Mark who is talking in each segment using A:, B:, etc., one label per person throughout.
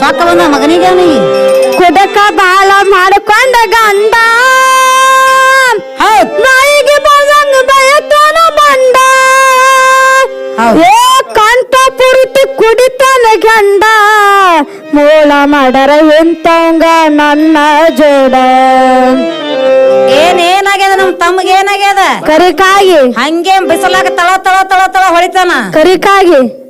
A: ಸಾಕ ಮಗನಿಗೆ ಅವನಿಗೆ.
B: ಬಾಳ ಮಾಡ್ಕೊಂಡ ಗಂಡ. ನಾಯಿಗೆ ಬಂದಂಗ ಬಯತಾನ ಬಂಡ. ಏ ಕಂಠ ಪುರಿತು ಕುಡಿತಾನ ಗಂಡ. ಮೂಳ ಮಾಡರ ಎಂತಂಗ ನನ್ನ ಜೋಡ.
A: ಏನೇನಾಗ್ಯದ ನಮ್ ತಮ್ಗ ಏನಾಗ್ಯದ?
B: ಕರಿಕಾಗಿ
A: ಹಂಗೆ ಬಿಸಲಾಗ ತಳ ತಳ ತಳ ತಳ ಹೊಳಿತಾನ?
B: ಕರಿಕಾಗಿ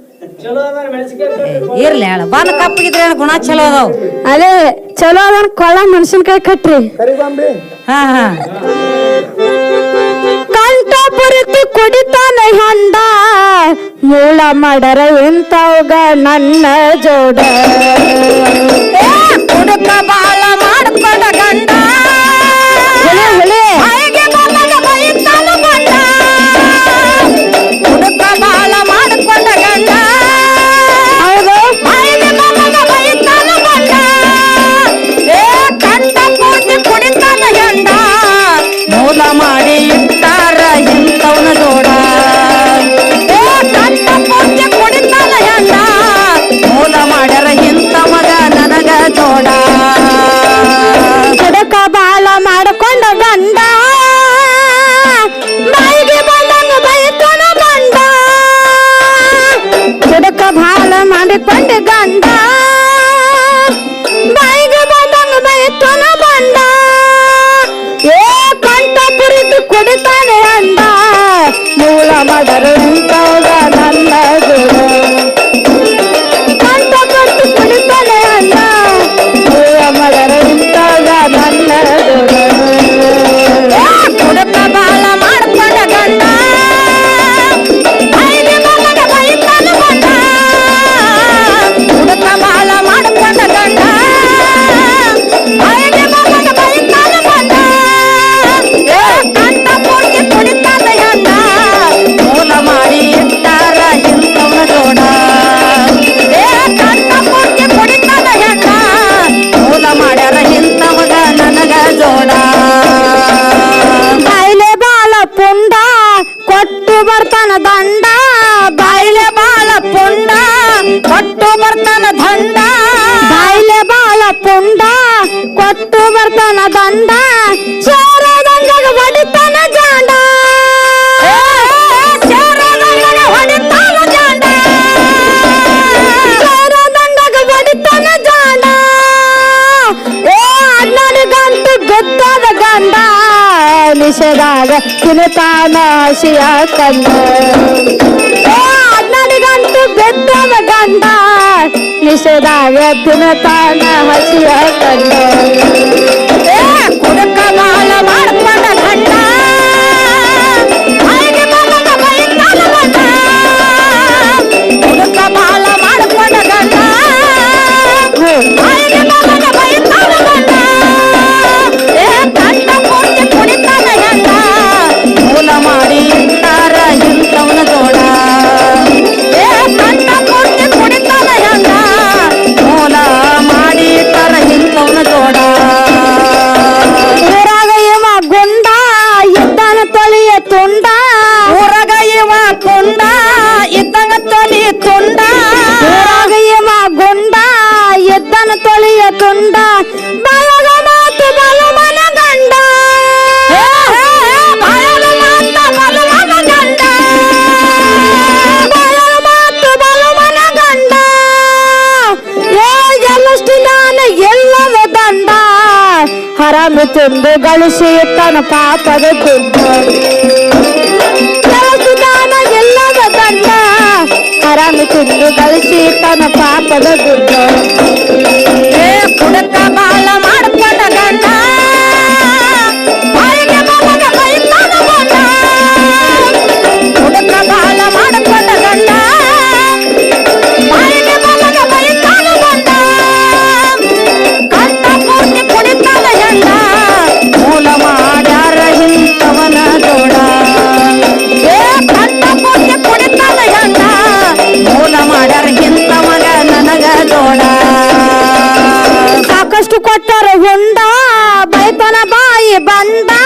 A: ಇರ್ಲಿ ಹೇಳ ಬನ್ ಕಪ್ಪಿದ್ರೆ ಗುಣ ಚಲೋ ಅದಾವ?
B: ಅದೇ ಚಲೋ ಅದ ಕೊಳ್ಳ ಮನುಷ್ಯನ್ಕಾಯಿ ಕಟ್ರಿ.
A: ಹಾ ಹಾ.
B: ಹಂದ ಮೂಳ ಮಾಡರ ನನ್ನ ಜೋಡ. ಅವನು ತಾನಾಶಿಯ
A: ಕಂದ ನನಗಂತೂ ಬೆದ್ದವ ಗಂಡ.
B: ನಿಷೇಧಾಗ ತಿನ್ನ ತಾನ ಹಸಿಯ ಹರಾಮು ತಿಂದು ಗಳಿಸಿ ತನ್ನ ಪಾಪದ ತಿಂದು ದಾನ ಎಲ್ಲದ ದಂಡ ಹರಾಮು ತಿಂದು ಗಳಿಸಿ ತನ್ನ ಪಾಪದ ದುಡ್ಡು
A: ಕುಡಕ ಬಾ
B: বানবা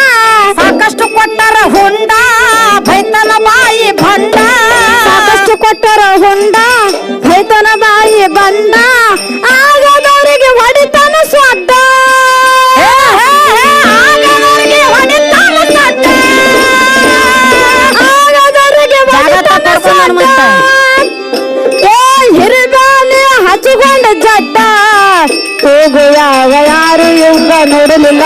B: ಕೊಡಲಿಲ್ಲ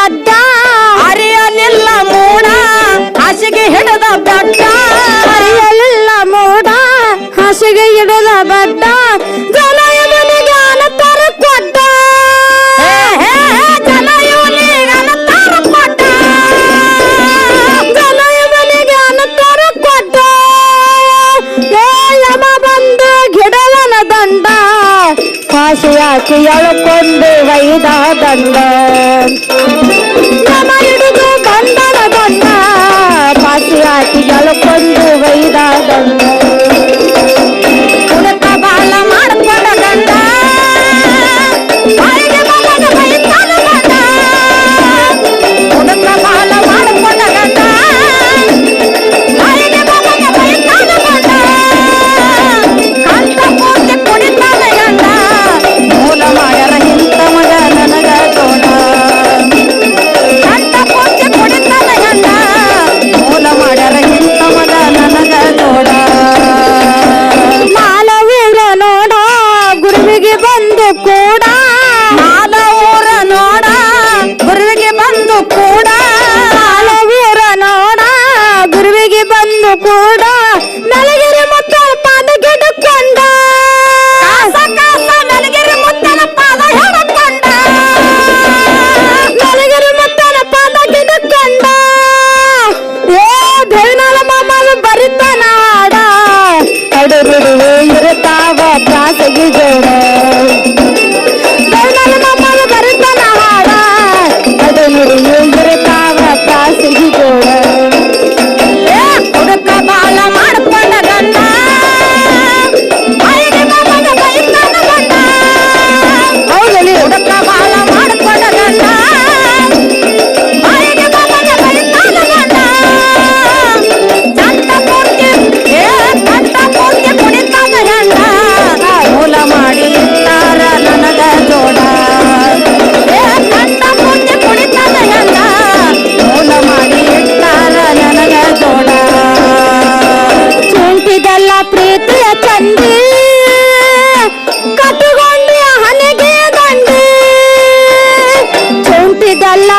B: I die. காட்சியால் கொண்டு வைதா தந்த. பசியாட்சியால் கொண்டு வைதா தந்த.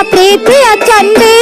B: ప్రీతి అచ్చండి.